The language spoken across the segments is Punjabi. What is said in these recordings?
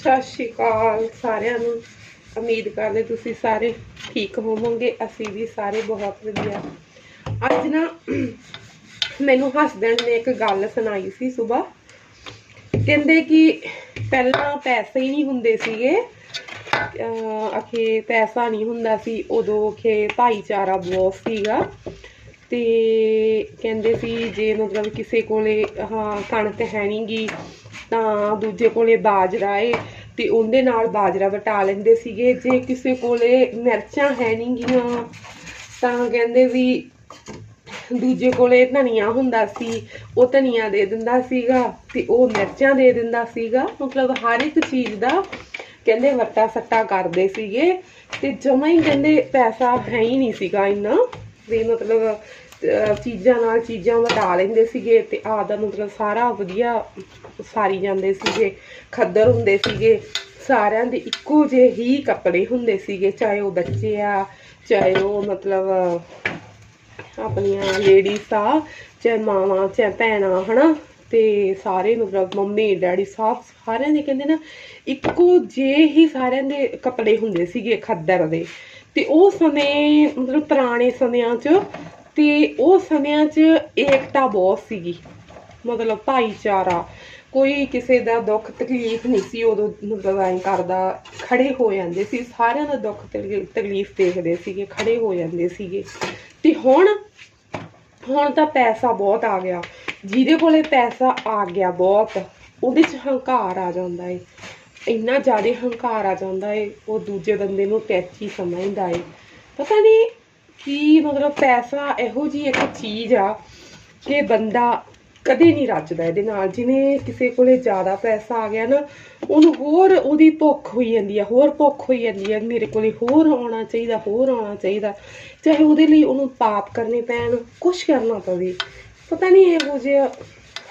ਸਤਿ ਸ਼੍ਰੀ ਅਕਾਲ ਸਾਰਿਆਂ ਨੂੰ। ਉਮੀਦ ਕਰਦੇ ਤੁਸੀਂ ਸਾਰੇ ਠੀਕ ਹੋਵੋਗੇ, ਅਸੀਂ ਵੀ ਸਾਰੇ ਬਹੁਤ ਵਧੀਆ। ਅੱਜ ਨਾ ਮੈਨੂੰ ਹਸਬੈਂਡ ਨੇ ਇੱਕ ਗੱਲ ਸੁਣਾਈ ਸੀ ਸਵੇਰ ਕਹਿੰਦੇ ਕਿ ਪਹਿਲਾਂ ਪੈਸੇ ਹੀ ਨਹੀਂ ਹੁੰਦੇ ਸੀਗੇ ਅਖੇ ਪੈਸਾ ਨਹੀਂ ਹੁੰਦਾ ਸੀ, ਉਦੋਂ ਅਖੇ ਭਾਈਚਾਰਾ ਬਹੁਤ ਸੀਗਾ। ਤੇ ਕਹਿੰਦੇ ਸੀ ਜੇ ਮਤਲਬ ਕਿਸੇ ਕੋਲੇ, ਹਾਂ, ਕਣਕ ਹੈ ਨੀ ਗੀ ਤਾਂ ਦੂਜੇ ਕੋਲੇ ਬਾਜਰਾ ਏ, ਤੇ ਉਹਦੇ ਨਾਲ ਬਾਜਰਾ ਵਟਾ ਲੈਂਦੇ ਸੀਗੇ। ਜੇ ਕਿਸੇ ਕੋਲੇ ਮਿਰਚਾਂ ਹੈ ਨਹੀਂ ਗੀਆਂ, ਤਾਂ ਕਹਿੰਦੇ ਵੀ ਦੂਜੇ ਕੋਲੇ ਧਨੀਆ ਹੁੰਦਾ ਸੀ, ਉਹ ਧਨੀਆ ਦੇ ਦਿੰਦਾ ਸੀਗਾ ਤੇ ਉਹ ਮਿਰਚਾਂ ਦੇ ਦਿੰਦਾ ਸੀਗਾ। ਮਤਲਬ ਹਰ ਇੱਕ ਚੀਜ਼ ਦਾ ਕਹਿੰਦੇ ਵਰਤਾ ਸੱਟਾ ਕਰਦੇ ਸੀਗੇ, ਤੇ ਜਮਾ ਹੀ ਕਹਿੰਦੇ ਪੈਸਾ ਹੈ ਹੀ ਨਹੀਂ ਸੀਗਾ ਇੰਨਾ। ਵੀ ਮਤਲਬ ਚੀਜ਼ਾਂ ਨਾਲ ਚੀਜ਼ਾਂ ਵਟਾ ਲੈਂਦੇ ਸੀਗੇ ਤੇ ਆਪਦਾ ਮਤਲਬ ਸਾਰਾ ਵਧੀਆ ਸਾਰੀ ਜਾਂਦੇ ਸੀਗੇ, ਖੱਦਰ ਹੁੰਦੇ ਸੀਗੇ। ਸਾਰਿਆਂ ਦੇ ਇੱਕੋ ਜਿਹੇ ਹੀ ਕੱਪੜੇ ਹੁੰਦੇ ਸੀਗੇ, ਚਾਹੇ ਉਹ ਬੱਚੇ ਆ, ਚਾਹੇ ਉਹ ਮਤਲਬ ਆਪਣੀਆਂ ਲੇਡੀਜ਼ ਆ, ਚਾਹੇ ਮਾਵਾਂ, ਚਾਹੇ ਭੈਣਾਂ, ਹਨਾ? ਤੇ ਸਾਰੇ ਮਤਲਬ ਮੰਮੀ, ਡੈਡੀ ਸਭ ਸਾਰਿਆਂ ਦੇ ਕਹਿੰਦੇ ਨਾ, ਇੱਕੋ ਜਿਹੇ ਹੀ ਸਾਰਿਆਂ ਦੇ ਕੱਪੜੇ ਹੁੰਦੇ ਸੀਗੇ ਖੱਦਰ ਦੇ। ਤੇ ਉਹ ਸਮੇਂ, ਮਤਲਬ ਪੁਰਾਣੇ ਸਮਿਆਂ 'ਚ ਤੇ ਉਹ ਸਮਿਆਂ 'ਚ ਏਕਤਾ ਬਹੁਤ ਸੀਗੀ। ਮਤਲਬ ਭਾਈਚਾਰਾ, ਕੋਈ ਕਿਸੇ ਦਾ ਦੁੱਖ ਤਕਲੀਫ ਨਹੀਂ ਸੀ, ਉਦੋਂ ਮਤਲਬ ਐਂ ਕਰਦਾ ਖੜੇ ਹੋ ਜਾਂਦੇ ਸੀ, ਸਾਰਿਆਂ ਦਾ ਦੁੱਖ ਤਕਲੀ- ਤਕਲੀਫ ਦੇਖਦੇ ਸੀਗੇ, ਖੜੇ ਹੋ ਜਾਂਦੇ ਸੀਗੇ। ਤੇ ਹੁਣ ਹੁਣ ਤਾਂ ਪੈਸਾ ਬਹੁਤ ਆ ਗਿਆ। ਜਿਹਦੇ ਕੋਲੇ ਪੈਸਾ ਆ ਗਿਆ ਬਹੁਤ, ਉਹਦੇ 'ਚ ਹੰਕਾਰ ਆ ਜਾਂਦਾ ਏ। ਇੰਨਾ ਜ਼ਿਆਦਾ ਹੰਕਾਰ ਆ ਜਾਂਦਾ ਏ, ਉਹ ਦੂਜੇ ਬੰਦੇ ਨੂੰ ਟੈਚੀ ਸਮਝਦਾ ਏ। ਪਤਾ ਨਹੀਂ ਕੀ ਮਤਲਬ ਪੈਸਾ ਇਹੋ ਜੀ ਇੱਕ ਚੀਜ਼ ਆ ਕਿ ਬੰਦਾ ਕਦੇ ਨਹੀਂ ਰੱਜਦਾ ਇਹਦੇ ਨਾਲ। ਜਿਵੇਂ ਕਿਸੇ ਕੋਲੇ ਜ਼ਿਆਦਾ ਪੈਸਾ ਆ ਗਿਆ ਨਾ, ਉਹਨੂੰ ਹੋਰ ਉਹਦੀ ਭੁੱਖ ਹੋਈ ਜਾਂਦੀ ਆ, ਹੋਰ ਭੁੱਖ ਹੋਈ ਜਾਂਦੀ ਆ, ਮੇਰੇ ਕੋਲੇ ਹੋਰ ਆਉਣਾ ਚਾਹੀਦਾ, ਹੋਰ ਆਉਣਾ ਚਾਹੀਦਾ। ਚਾਹੇ ਉਹਦੇ ਲਈ ਉਹਨੂੰ ਪਾਪ ਕਰਨੇ ਪੈਣ, ਕੁਛ ਕਰਨਾ ਪਵੇ। ਪਤਾ ਨਹੀਂ ਇਹੋ ਜਿਹੇ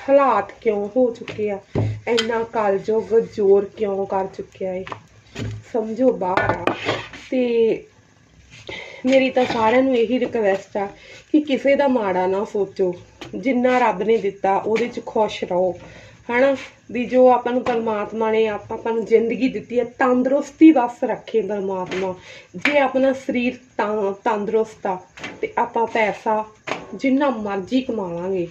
ਹਾਲਾਤ ਕਿਉਂ ਹੋ ਚੁੱਕੇ ਆ। ਇੰਨਾ ਕਲਯੁਗ ਜ਼ੋਰ ਕਿਉਂ ਕਰ ਚੁੱਕਿਆ ਏ ਸਮਝੋ ਬਾਹਰ ਆ। ਤੇ ਮੇਰੀ ਤਾਂ ਸਾਰਿਆਂ ਨੂੰ ਇਹੀ ਰਿਕਵੈਸਟ ਆ ਕਿ ਕਿਸੇ ਦਾ ਮਾੜਾ ਨਾ ਸੋਚੋ। ਜਿੰਨਾ ਰੱਬ ਨੇ ਦਿੱਤਾ, ਉਹਦੇ 'ਚ ਖੁਸ਼ ਰਹੋ। ਹਨਾ? ਵੀ ਜੋ ਆਪਾਂ ਨੂੰ ਪਰਮਾਤਮਾ ਨੇ ਆਪ- ਆਪਾਂ ਨੂੰ ਜ਼ਿੰਦਗੀ ਦਿੱਤੀ ਹੈ, ਤੰਦਰੁਸਤੀ ਬਸ ਰੱਖੇ ਪਰਮਾਤਮਾ। ਜੇ ਆਪਣਾ ਸਰੀਰ ਤਾਂ ਤੰਦਰੁਸਤ ਆ, ਤੇ ਆਪਾਂ ਪੈਸਾ ਜਿੰਨਾ ਮਰਜ਼ੀ ਕਮਾਵਾਂਗੇ।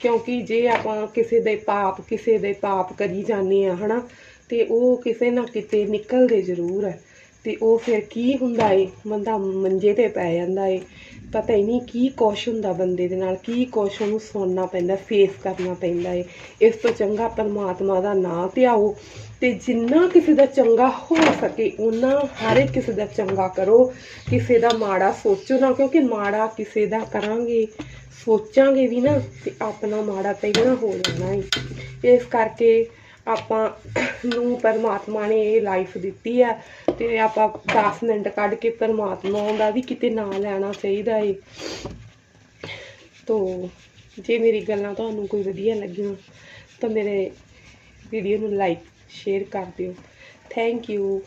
ਕਿਉਂਕਿ ਜੇ ਆਪਾਂ ਕਿਸੇ ਦੇ ਪਾਪ, ਕਿਸੇ ਦੇ ਪਾਪ ਕਰੀ ਜਾਂਦੇ ਆ, ਹਨਾ? ਤੇ ਉਹ ਕਿਸੇ ਨਾ ਕਿਤੇ ਨਿਕਲਦੇ ਜ਼ਰੂਰ ਹੈ ਤੇ ਉਹ ਫਿਰ ਕੀ ਹੁੰਦਾ ਏ? ਬੰਦਾ ਮੰਜੇ ਤੇ ਪੈ ਜਾਂਦਾ ਏ। ਪਤਾ ਹੀ ਨਹੀਂ ਕੀ ਕੁਛ ਹੁੰਦਾ ਬੰਦੇ ਦੇ ਨਾਲ, ਕੀ ਕੁਛ ਉਹਨੂੰ ਸੁਣਨਾ ਪੈਂਦਾ ਫੇਸ ਕਰਨਾ ਪੈਂਦਾ ਏ। ਇਸ ਤੋਂ ਚੰਗਾ ਪਰਮਾਤਮਾ ਦਾ ਨਾਂ ਧਿਆਓ ਤੇ ਜਿੰਨਾ ਕਿਸੇ ਦਾ ਚੰਗਾ ਹੋ ਸਕੇ ਉਹਨਾਂ ਹਰ ਇੱਕ ਕਿਸੇ ਦਾ ਚੰਗਾ ਕਰੋ। ਕਿਸੇ ਦਾ ਮਾੜਾ ਸੋਚੋ ਨਾ, ਕਿਉਂਕਿ ਮਾੜਾ ਕਿਸੇ ਦਾ ਕਰਾਂਗੇ, ਸੋਚਾਂਗੇ ਵੀ ਨਾ ਤੇ ਆਪਣਾ ਮਾੜਾ ਪਹਿਲਾਂ ਹੋ ਜਾਣਾ ਏ। ਇਸ ਕਰਕੇ ਆਪਾਂ ਨੂੰ ਪਰਮਾਤਮਾ ਨੇ ਇਹ ਲਾਈਫ ਦਿੱਤੀ ਆ ਤੇ ਆਪਾਂ 10 ਮਿੰਟ ਕੱਢ ਕੇ ਪਰਮਾਤਮਾ ਦਾ ਵੀ ਕਿਤੇ ਨਾਂ ਲੈਣਾ ਚਾਹੀਦਾ ਏ। ਤੋ ਜੇ ਮੇਰੀ ਗੱਲਾਂ ਤੁਹਾਨੂੰ ਕੋਈ ਵਧੀਆ ਲੱਗੀਆਂ, ਤਾਂ ਮੇਰੇ ਵੀਡੀਓ ਨੂੰ ਲਾਈਕ ਸ਼ੇਅਰ ਕਰ ਦਿਓ। Thank you